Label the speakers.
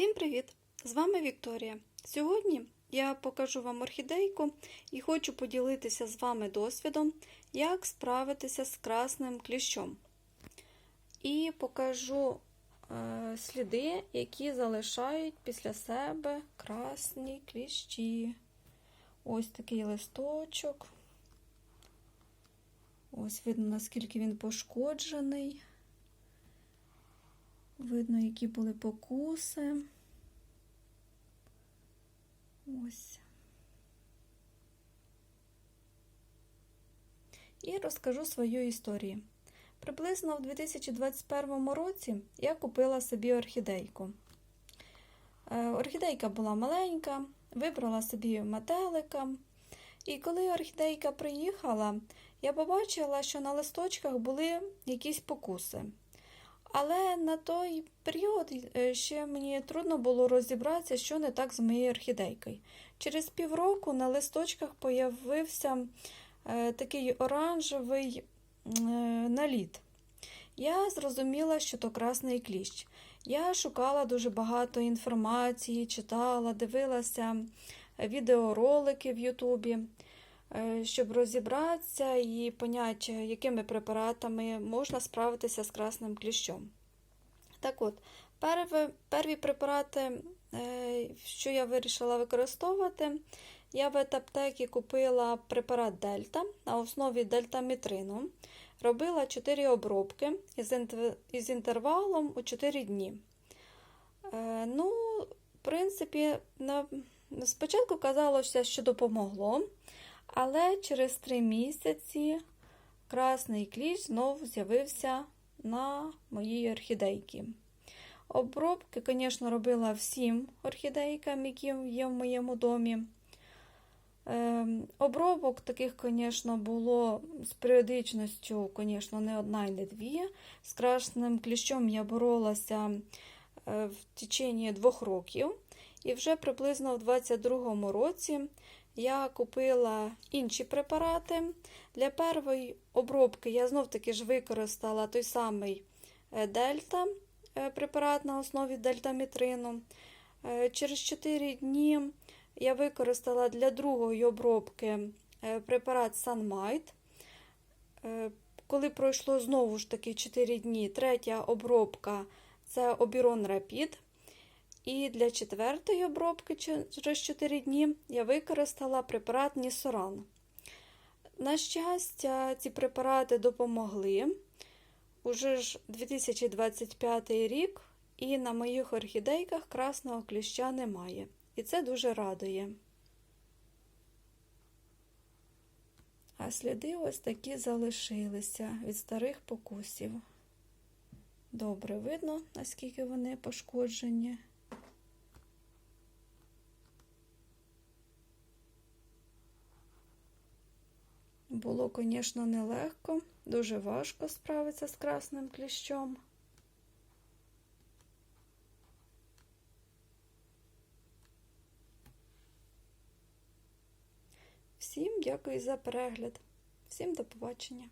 Speaker 1: Всім привіт! З вами Вікторія. Сьогодні я покажу вам орхідейку і хочу поділитися з вами досвідом, як справитися з красним кліщом. І покажу е, сліди, які залишають після себе красні кліщі. Ось такий листочок. Ось видно, наскільки він пошкоджений. Видно, які були покуси. Ось. І розкажу свою історію. Приблизно в 2021 році я купила собі орхідейку. Е, орхідейка була маленька, вибрала собі метелика. І коли орхідейка приїхала, я побачила, що на листочках були якісь покуси. Але на той період ще мені трудно було розібратися, що не так з моєю орхідейкою. Через півроку на листочках появився е, такий оранжевий е, наліт. Я зрозуміла, що то красний кліщ. Я шукала дуже багато інформації, читала, дивилася відеоролики в Ютубі. Щоб розібратися і поняти, якими препаратами можна справитися з красним кліщом. Так от, перві препарати, що я вирішила використовувати, я в етаптекі купила препарат Дельта на основі дельтамітрину. Робила 4 обробки із інтервалом у 4 дні. Ну, в принципі, спочатку казалося, що допомогло. Але через три місяці красний кліщ знов з'явився на моїй орхідейці. Обробки, звісно, робила всім орхідейкам, які є в моєму домі. Ем, обробок таких, звісно, було з періодичністю, звісно, не одна і не дві. З красним кліщом я боролася е, в течение двох років. І вже приблизно в 22-му році я купила інші препарати. Для першої обробки я знов-таки ж використала той самий е, дельта е, препарат на основі дельтамітрину. Е, через 4 дні я використала для другої обробки препарат Sunmite. Коли пройшло знову ж таки 4 дні, третя обробка це Obiron Rapid. І для четвертої обробки через 4 дні я використала препарат Нісоран. На щастя, ці препарати допомогли. Уже ж 2025 рік, і на моїх орхідейках красного кліща немає. І це дуже радує. А сліди ось такі залишилися від старих покусів. Добре видно, наскільки вони пошкоджені. Було, звісно, нелегко, дуже важко справитися з красним кліщом. Всім дякую за перегляд. Всім до побачення!